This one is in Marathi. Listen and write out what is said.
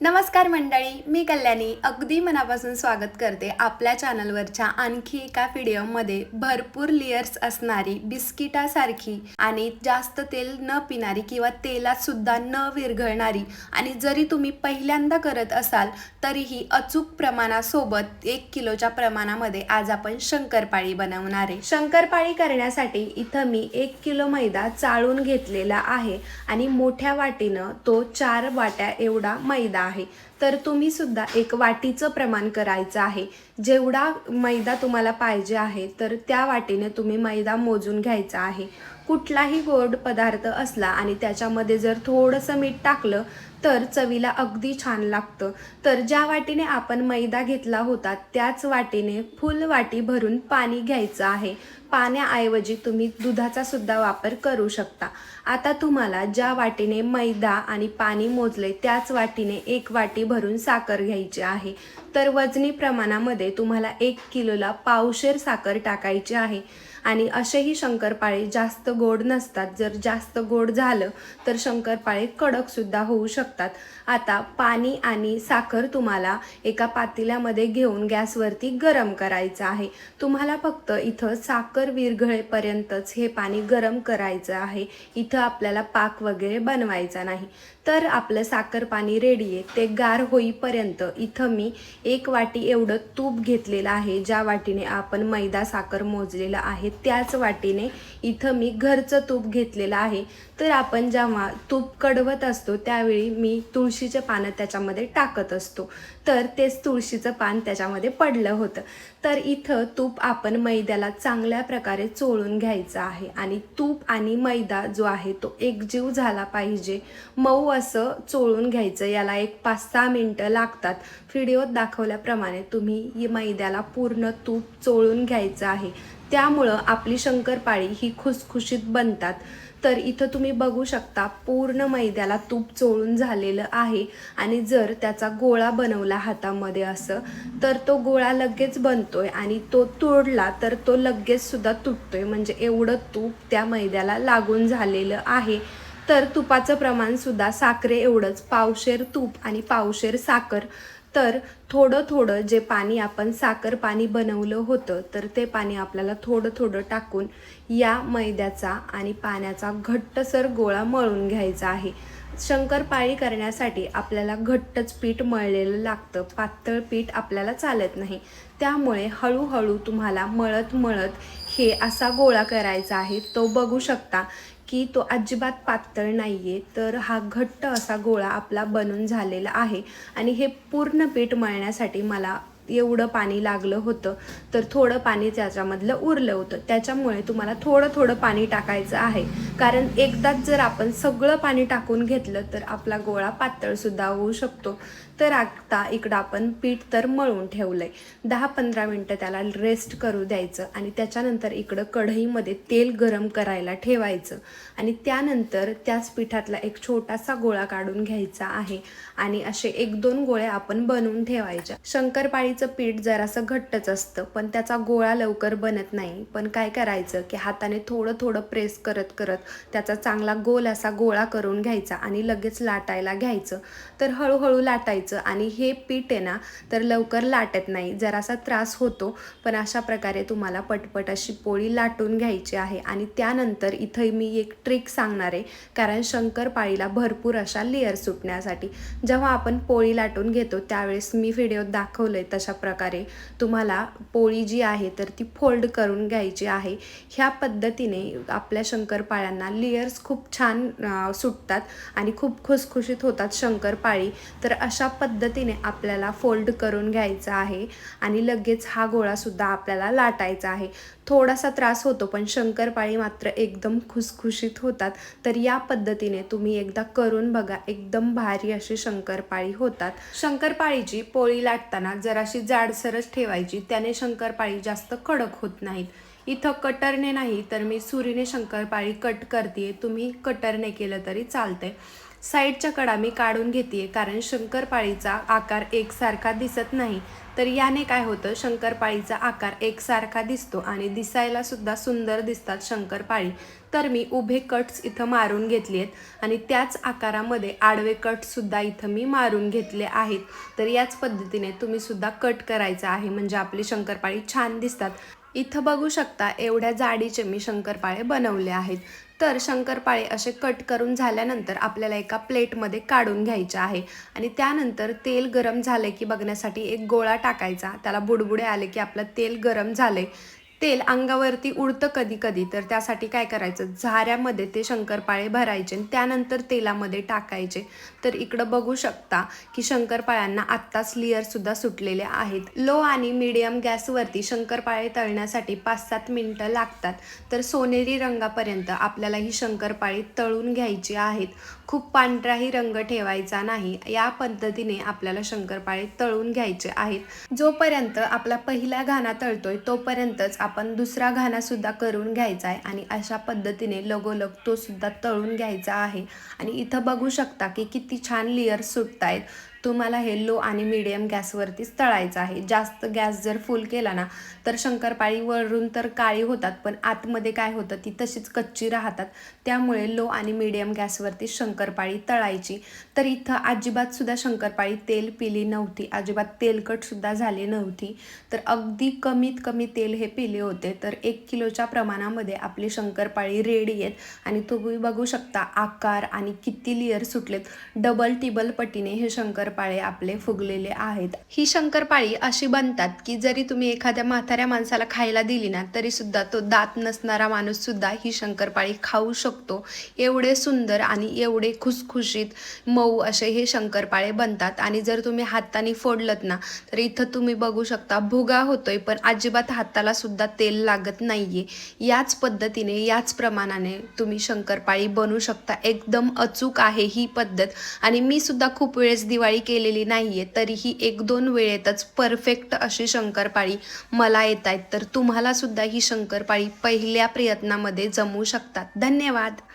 नमस्कार मंडळी मी कल्याणी अगदी मनापासून स्वागत करते आपल्या चॅनलवरच्या आणखी एका व्हिडिओमध्ये. भरपूर लेयर्स असणारी बिस्किटासारखी आणि जास्त तेल न पिणारी किंवा तेलात सुद्धा न विरघळणारी आणि जरी तुम्ही पहिल्यांदा करत असाल तरीही अचूक प्रमाणासोबत एक किलोच्या प्रमाणामध्ये आज आपण शंकरपाळी बनवणार आहे. शंकरपाळी करण्यासाठी इथं मी एक किलो मैदा चाळून घेतलेला आहे आणि मोठ्या वाटीनं तो चार वाट्या एवढा मैदा आहे. तर तुम्ही सुद्धा एक वाटीचं प्रमाण करायचं आहे. जेवढा मैदा तुम्हाला पाहिजे आहे तर त्या वाटीने तुम्ही मैदा मोजून घ्यायचा आहे. कुठलाही गोड पदार्थ असला आणि त्याच्यामध्ये जर थोडंसं मीठ टाकलं तर चवीला अगदी छान लागतं. तर ज्या वाटीने आपण मैदा घेतला होता त्याच वाटीने फुल वाटी भरून पाणी घ्यायचं आहे. पाण्याऐवजी तुम्ही दुधाचा सुद्धा वापर करू शकता. आता तुम्हाला ज्या वाटीने मैदा आणि पाणी मोजले त्याच वाटीने एक वाटी भरून साखर घ्यायची आहे. तर वजनी प्रमाणामध्ये तुम्हाला एक किलोला पावशेर साखर टाकायची आहे. आणि असेही शंकरपाळे जास्त गोड नसतात. जर जास्त गोड झालं तर शंकरपाळे कडकसुद्धा होऊ शकतात. आता पाणी आणि साखर तुम्हाला एका पातेल्यामध्ये घेऊन गॅसवरती गरम करायचं आहे. तुम्हाला फक्त इथं साखर विरघळेपर्यंतच हे पाणी गरम करायचं आहे. इथं आपल्याला पाक वगैरे बनवायचा नाही. तर आपलं साखर पाणी रेडी आहे. ते गार होईपर्यंत इथं मी एक वाटी एवढं तूप घेतलेलं आहे. ज्या वाटीने आपण मैदा साखर मोजलेलं आहे त्याच वाटीने इथं मी घरचं तूप घेतलेलं आहे. तर आपण जेव्हा तूप कडवत असतो त्यावेळी मी तुळशीचे पानं त्याच्यामध्ये टाकत असतो. तर तेच तुळशीचं पान त्याच्यामध्ये पडलं होतं. तर इथं तूप आपण मैद्याला चांगल्या प्रकारे चोळून घ्यायचं आहे. आणि तूप आणि मैदा जो आहे तो एकजीव झाला पाहिजे. मऊ असं चोळून घ्यायचं. याला एक पाच सहा मिनटं लागतात. व्हिडिओत दाखवल्याप्रमाणे तुम्ही मैद्याला पूर्ण तूप चोळून घ्यायचं आहे. त्यामुळं आपली शंकरपाळी ही खुसखुशीत बनतात. तर इथं तुम्ही बघू शकता पूर्ण मैद्याला तूप चोळून झालेलं आहे आणि जर त्याचा गोळा बनवला हातामध्ये असं तर तो गोळा लगेच बनतोय आणि तो तोडला तर तो लगेच सुद्धा तुटतोय. म्हणजे एवढं तूप त्या मैद्याला लागून झालेलं आहे. तर तुपाचं प्रमाणसुद्धा साखरे एवढंच. पावशेर तूप आणि पावशेर साखर तर थोडं थोडं जे पाणी आपण साखर पाणी बनवलं होतं तर ते पाणी आपल्याला थोडं थोडं टाकून या मैद्याचा आणि पाण्याचा घट्टसर गोळा मळून घ्यायचा आहे. शंकरपाळी करण्यासाठी आपल्याला घट्टच पीठ मळलेलं लागतं. पातळ पीठ आपल्याला चालत नाही. त्यामुळे हळूहळू तुम्हाला मळत मळत हे असा गोळा करायचा आहे. तो बघू शकता की तो अजिबात पातळ नाही आहे तर हा घट्ट असा गोळा आपला बनून झालेला आहे. आणि हे पूर्ण पीठ मळण्यासाठी मला एवढं पाणी लागलं होतं तर थोडं पाणी त्याच्यामधलं उरलं होतं. त्याच्यामुळे तुम्हाला थोडं थोडं पाणी टाकायचं आहे. कारण एकदाच जर आपण सगळं पाणी टाकून घेतलं तर आपला गोळा पातळसुद्धा होऊ शकतो. तर आता इकडं आपण पीठ तर मळून ठेवलं आहे दहा पंधरा मिनटं त्याला रेस्ट करू द्यायचं आणि त्याच्यानंतर इकडं कढईमध्ये तेल गरम करायला ठेवायचं. आणि त्यानंतर त्याच पिठातला एक छोटासा गोळा काढून घ्यायचा आहे. आणि असे एक दोन गोळे आपण बनवून ठेवायच्या. शंकरपाळीचं पीठ जरासं घट्टच असतं पण त्याचा गोळा लवकर बनत नाही. पण काय करायचं की हाताने थोडं थोडं प्रेस करत करत त्याचा चांगला गोल असा गोळा करून घ्यायचा आणि लगेच लाटायला घ्यायचं. तर हळूहळू लाटायचं आणि हे पीठ आहे ना तर लवकर लाटत नाही. जरासा त्रास होतो पण अशा प्रकारे तुम्हाला पटपट अशी पोळी लाटून घ्यायची आहे. आणि त्यानंतर इथं मी एक ट्रिक सांगणार आहे कारण शंकरपाळीला भरपूर अशा लेअर सुटण्यासाठी. जेव्हा आपण पोळी लाटून घेतो त्यावेळेस मी व्हिडिओत दाखवलं आहे तशा अशा प्रकारे तुम्हाला पोळी जी आहे तर ती फोल्ड करून घ्यायची आहे. ह्या पद्धतीने आपल्या शंकरपाळ्यांना लेयर्स खूप छान सुटतात आणि खूप खुसखुशीत होतात शंकरपाळी. तर अशा पद्धतीने आपल्याला फोल्ड करून घ्यायचं आहे आणि लगेच हा गोळासुद्धा आपल्याला लाटायचा आहे. थोडासा त्रास होतो पण शंकरपाळी मात्र एकदम खुसखुशीत होतात. तर या पद्धतीने तुम्ही एकदा करून बघा एकदम भारी अशी शंकरपाळी होतात. शंकरपाळीची पोळी लाटताना जराशी जाडसरच ठेवायची त्याने शंकरपाळी जास्त कडक होत नाहीत. इथं कटरने नाही तर मी सुरीने शंकरपाळी कट करते तुम्ही कटरने केलं तरी चालतंय. साईडच्या कडा मी काढून घेते कारण शंकरपाळीचा आकार एकसारखा दिसत नाही. तर याने काय होतं? शंकरपाळीचा आकार एकसारखा दिसतो आणि दिसायला सुद्धा सुंदर दिसतात शंकरपाळी. तर मी उभे कट्स इथं मारून घेतले आहेत आणि त्याच आकारामध्ये आडवे कटसुद्धा इथं मी मारून घेतले आहेत. तर याच पद्धतीने तुम्ही सुद्धा कट करायचा आहे म्हणजे आपली शंकरपाळी छान दिसतात. इथं बघू शकता एवढ्या जाडीचे मी शंकरपाळे बनवले आहेत. तर शंकरपाळे असे कट करून झाल्यानंतर आपल्याला एका प्लेटमध्ये काढून घ्यायचे आहे. आणि त्यानंतर तेल गरम झाले की बघण्यासाठी एक गोळा टाकायचा. त्याला बुडबुडे आले की आपलं तेल गरम झाले तेल अंगावरती उडतं कधी कधी. तर त्यासाठी काय करायचं? झाऱ्यामध्ये ते शंकरपाळे भरायचे आणि त्यानंतर तेलामध्ये टाकायचे. तर इकडं बघू शकता की शंकरपाळ्यांना आत्ताच लेअरसुद्धा सुटलेले आहेत. लो आणि मीडियम गॅसवरती शंकरपाळे तळण्यासाठी पाच सात मिनटं लागतात. तर सोनेरी रंगापर्यंत आपल्याला ही शंकरपाळी तळून घ्यायची आहेत. खूप पांढराही रंग ठेवायचा नाही. या पद्धतीने आपल्याला शंकरपाळे तळून घ्यायचे आहेत. जोपर्यंत आपला पहिला घाणा तळतोय तोपर्यंतच आपण दुसरा घाणासुद्धा करून घ्यायचा आहे आणि अशा पद्धतीने लगोलग तो सुद्धा तळून घ्यायचा आहे. आणि इथं बघू शकता की किती छान लेअर सुटत आहेत तुम्हाला हे लो आणि मिडियम गॅसवरतीच तळायचं आहे. जास्त गॅस जर फुल केला ना तर शंकरपाळी वरून तर काळी होतात पण आतमध्ये काय होतं ती तशीच कच्ची राहतात. त्यामुळे लो आणि मिडियम गॅसवरती शंकरपाळी तळायची. तर इथं अजिबातसुद्धा शंकरपाळी तेल पिली नव्हती. अजिबात तेलकटसुद्धा झाली नव्हती. तर अगदी कमीत कमी तेल हे पिले होते. तर एक किलोच्या प्रमाणामध्ये आपली शंकरपाळी रेडी आहेत. आणि तुम्ही बघू शकता आकार आणि किती लेअर सुटलेत. डबल टिबल पटीने हे शंकर शंकरपाळे आपले फुगलेले आहेत. ही शंकरपाळी अशी बनतात की जरी तुम्ही एखाद्या म्हाताऱ्या माणसाला खायला दिली ना तरी सुद्धा तो दात नसणारा माणूस सुद्धा ही शंकरपाळी खाऊ शकतो. एवढे सुंदर आणि एवढे खुसखुशीत मऊ असे हे शंकरपाळे बनतात. आणि जर तुम्ही हाताने फोडलत ना तर इथं तुम्ही बघू शकता भुगा होतोय पण अजिबात हाताला सुद्धा तेल लागत नाहीये. याच पद्धतीने याच प्रमाणाने तुम्ही शंकरपाळी बनवू शकता. एकदम अचूक आहे ही पद्धत. आणि मी सुद्धा खूप वेळेस दिवाळी केलेली नाही आहे तरीही एक दोन वेळेतच परफेक्ट अशी शंकरपाळी मला येत आहेत तर तुम्हालासुद्धा ही शंकरपाळी पहिल्या प्रयत्नामध्ये जमू शकतात. धन्यवाद.